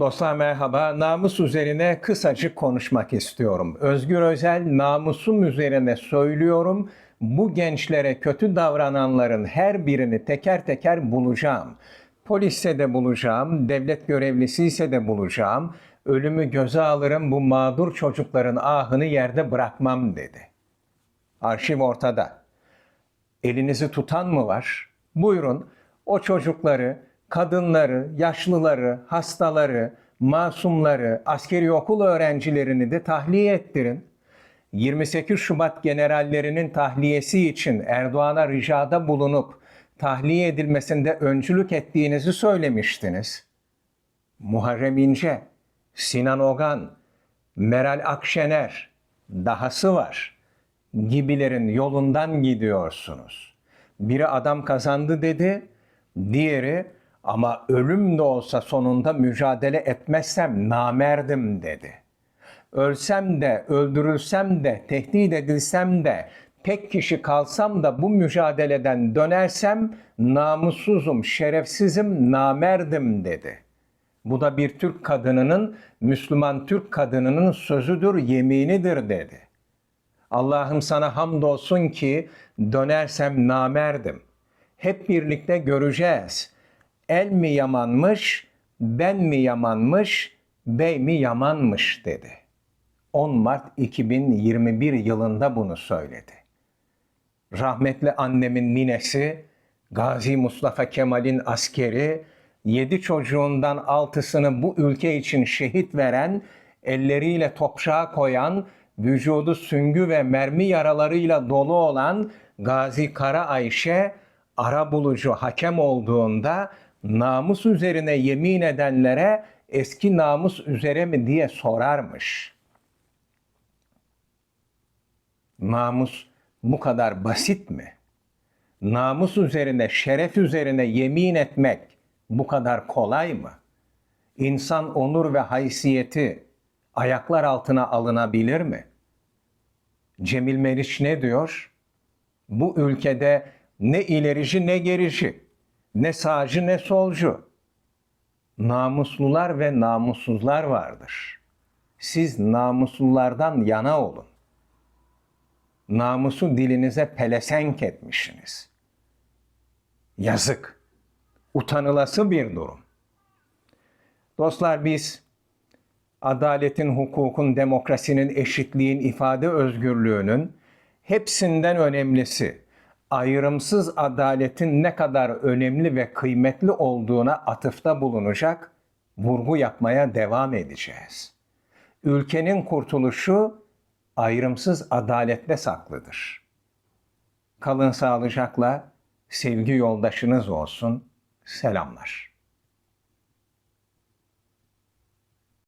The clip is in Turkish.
Dostlar merhaba. Namus üzerine kısacık konuşmak istiyorum. Özgür Özel namusum üzerine söylüyorum. Bu gençlere kötü davrananların her birini teker teker bulacağım. Polisse de bulacağım, devlet görevlisi ise de bulacağım. Ölümü göze alırım bu mağdur çocukların ahını yerde bırakmam dedi. Arşiv ortada. Elinizi tutan mı var? Buyurun o çocukları, kadınları, yaşlıları, hastaları, masumları, askeri okul öğrencilerini de tahliye ettirin. 28 Şubat generallerinin tahliyesi için Erdoğan'a ricada bulunup tahliye edilmesinde öncülük ettiğinizi söylemiştiniz. Muharrem İnce, Sinan Ogan, Meral Akşener, dahası var gibilerin yolundan gidiyorsunuz. Biri adam kazandı dedi, diğeri ama ölüm de olsa sonunda mücadele etmezsem namerdim dedi. Ölsem de, öldürülsem de, tehdit edilsem de, tek kişi kalsam da bu mücadeleden dönersem namussuzum, şerefsizim, namerdim dedi. Bu da bir Türk kadınının, Müslüman Türk kadınının sözüdür, yeminidir dedi. Allah'ım sana hamdolsun ki dönersem namerdim. Hep birlikte göreceğiz. El mi yamanmış, ben mi yamanmış, bey mi yamanmış dedi. 10 Mart 2021 yılında bunu söyledi. Rahmetli annemin ninesi, Gazi Mustafa Kemal'in askeri, yedi çocuğundan altısını bu ülke için şehit veren, elleriyle toprağa koyan, vücudu süngü ve mermi yaralarıyla dolu olan Gazi Kara Ayşe, ara bulucu hakem olduğunda namus üzerine yemin edenlere eski namus üzere mi diye sorarmış. Namus bu kadar basit mi? Namus üzerine, şeref üzerine yemin etmek bu kadar kolay mı? İnsan onur ve haysiyeti ayaklar altına alınabilir mi? Cemil Meriç ne diyor? Bu ülkede ne ilerici ne gerici, ne sağcı ne solcu. Namuslular ve namussuzlar vardır. Siz namuslulardan yana olun. Namusu dilinize pelesenk etmişsiniz. Yazık. Utanılası bir durum. Dostlar biz adaletin, hukukun, demokrasinin, eşitliğin, ifade özgürlüğünün hepsinden önemlisi ayrımsız adaletin ne kadar önemli ve kıymetli olduğuna atıfta bulunacak, vurgu yapmaya devam edeceğiz. Ülkenin kurtuluşu ayrımsız adalette saklıdır. Kalın sağlıcakla, sevgi yoldaşınız olsun. Selamlar.